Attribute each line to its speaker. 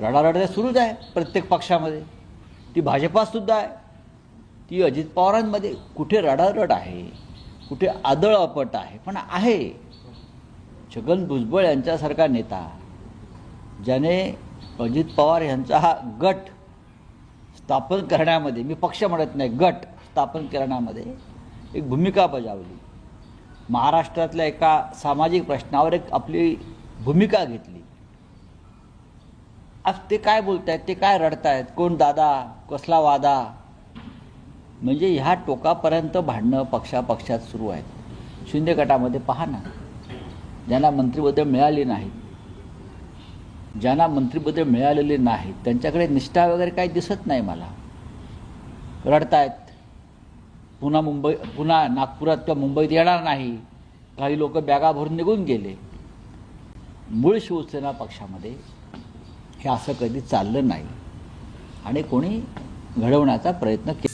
Speaker 1: रडारड सुरूच आहे प्रत्येक पक्षामध्ये. ती भाजपासुद्धा आहे. ती अजित पवारांमध्ये कुठे रडारड आहे कुठे आदळ अपट आहे पण आहे. छगन भुजबळ यांच्यासारखा नेता ज्याने अजित पवार यांचा हा गट स्थापन करण्यामध्ये मी पक्ष म्हणत नाही गट स्थापन करण्यामध्ये एक भूमिका बजावली. महाराष्ट्रातल्या एका सामाजिक प्रश्नावर एक आपली भूमिका घेतली. आज ते काय बोलतायत? ते काय रडतायत? कोण दादा? कसला वादा? म्हणजे ह्या टोकापर्यंत भांडणं पक्षापक्षात सुरू आहेत. शिंदे गटामध्ये पहा ना. ज्यांना मंत्रिपदे मिळाली नाहीत ज्यांना मंत्रिपदे मिळालेली नाहीत त्यांच्याकडे निष्ठा वगैरे काही दिसत नाही मला. रडतायत. पुन्हा मुंबई पुन्हा नागपुरात किंवा मुंबईत येणार नाही. काही लोक बॅगा भरून निघून गेले. मूळ शिवसेना पक्षामध्ये हे असं कधी चाललं नाही. आणि कोणी घडवण्याचा प्रयत्न केला